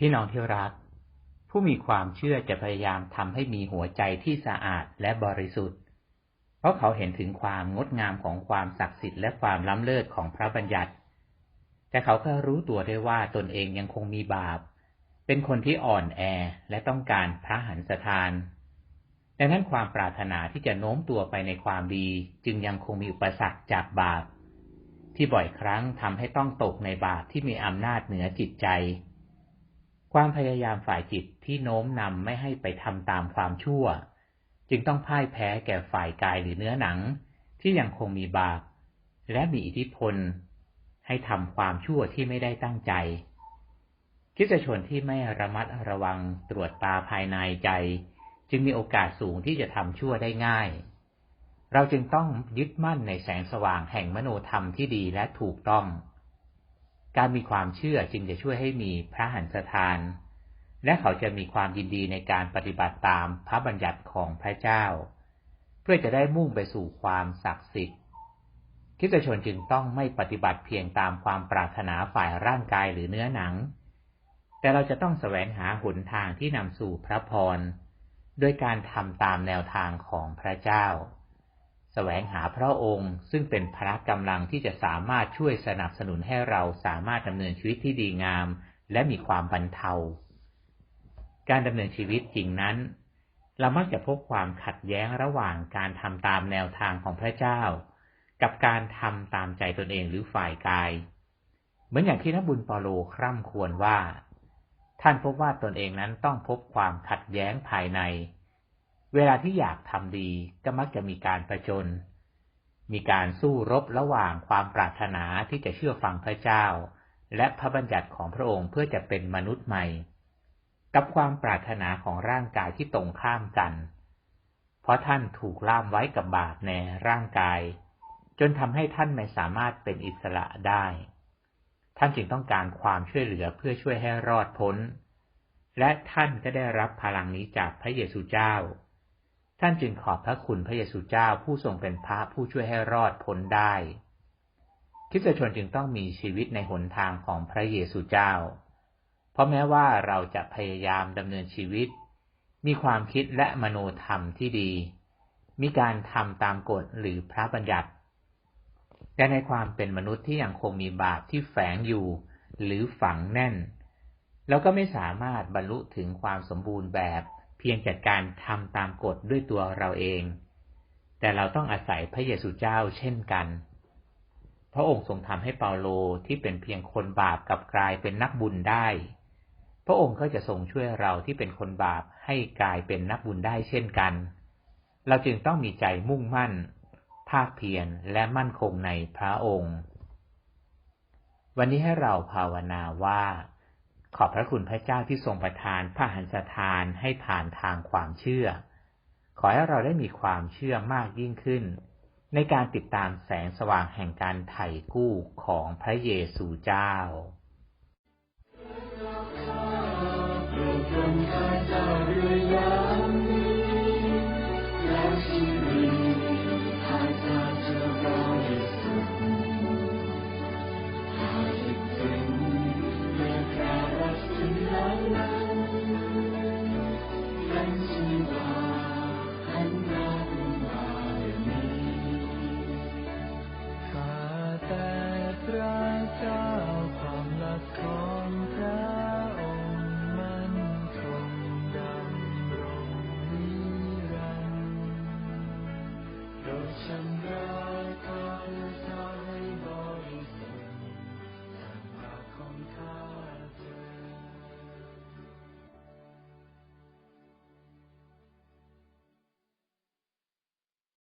พี่น้องที่รัก ผู้มีความเชื่อจะพยายามทำให้มีหัวใจที่สะอาดและบริสุทธิ์ เพราะเขาเห็นถึงความงดงามของความศักดิ์สิทธิ์และความล้ำเลิศของพระบัญญัติ แต่เขาก็รู้ตัวได้ว่าตนเองยังคงมีบาป เป็นคนที่อ่อนแอและต้องการพระหันสถาน ดังนั้นความปรารถนาที่จะโน้มตัวไปในความดีจึงยังคงมีอุปสรรคจากบาป ที่บ่อยครั้งทำให้ต้องตกในบาปที่มีอำนาจเหนือจิตใจ ความพยายามฝ่ายจิตที่โน้มนำไม่ให้ไปทำตามความชั่ว จึงต้องพ่ายแพ้แก่ฝ่ายกายหรือเนื้อหนัง ที่ยังคงมีบาปและมีอิทธิพล ให้ทำความชั่วที่ไม่ได้ตั้งใจคิดชนที่ไม่ระมัดระวังตรวจตาภายในใจ จึงมีโอกาสสูงที่จะทำชั่วได้ง่าย เราจึงต้องยึดมั่นในแสงสว่างแห่งมโนธรรมที่ดีและถูกต้อง การมีความเชื่อจึงจะช่วยให้มีพระหันสถาน และเขาจะมีความยินดีในการปฏิบัติตามพระบัญญัติของพระเจ้า เพื่อจะได้มุ่งไปสู่ความศักดิ์สิทธิ์คิดชนจึงต้องไม่ปฏิบัติเพียงตามความปรารถนาฝ่ายร่างกายหรือเนื้อหนัง แต่เราจะต้องแสวงหาหนทางที่นำสู่พระพร โดยการทำตามแนวทางของพระเจ้า แสวงหาพระองค์ ซึ่งเป็นพระกำลังที่จะสามารถช่วยสนับสนุนให้เราสามารถดำเนินชีวิตที่ดีงาม และมีความบรรเทา การดำเนินชีวิตจริงนั้น เรามักจะพบความขัดแย้งระหว่างการทำตามแนวทางของพระเจ้า กับการทำตามใจตนเองหรือฝ่ายกาย เหมือนอย่างที่นักบุญปอโลคร่ำควรว่า ท่านพบว่าตนเองนั้นต้องพบความขัดแย้งภายใน เวลาที่อยากทำดีก็มักจะมีการประจน มีการสู้รบระหว่างความปรารถนาที่จะเชื่อฟังพระเจ้า และพระบัญญัติของพระองค์เพื่อจะเป็นมนุษย์ใหม่ กับความปรารถนาของร่างกายที่ตรงข้ามกัน เพราะท่านถูกล่ามไว้กับบาปในร่างกาย จนทำให้ท่านไม่สามารถเป็นอิสระได้ ท่านจึงต้องการความช่วยเหลือเพื่อช่วยให้รอดพ้น และท่านก็ได้รับพลังนี้จากพระเยซูเจ้า ท่านจึงขอบพระคุณพระเยซูเจ้าผู้ทรงเป็นพระผู้ช่วยให้รอดพ้นได้คริสตชนจึงต้องมีชีวิตในหนทางของพระเยซูเจ้า เพราะแม้ว่าเราจะพยายามดำเนินชีวิต มีความคิดและมโนธรรมที่ดี มีการทำตามกฎหรือพระบัญญัติแต่ในความเป็นมนุษย์ที่ยังคงมีบาปที่แฝงอยู่ หรือฝังแน่น เราก็ไม่สามารถบรรลุถึงความสมบูรณ์แบบ พียงจากการทำตามกฎด้วยตัวเราเอง แต่เราต้องอาศัยพระเยซูเจ้าเช่นกัน พระองค์ทรงทำให้เปาโลที่เป็นเพียงคนบาปกับกลายเป็นนักบุญได้ พระองค์ก็จะทรงช่วยเราที่เป็นคนบาปให้กลายเป็นนักบุญได้เช่นกัน เราจึงต้องมีใจมุ่งมั่น ภาคเพียรและมั่นคงในพระองค์ วันนี้ให้เราภาวนาว่า ขอบพระคุณพระเจ้าที่ทรงประทานพระหันสถานให้ผ่านทางความเชื่อ ขอให้เราได้มีความเชื่อมากยิ่งขึ้น ในการติดตามแสงสว่างแห่งการไถ่กู้ของพระเยซูเจ้า เจ้าความรักของพระองค์มันคงดำรงนิรันดร์โปรดชำระ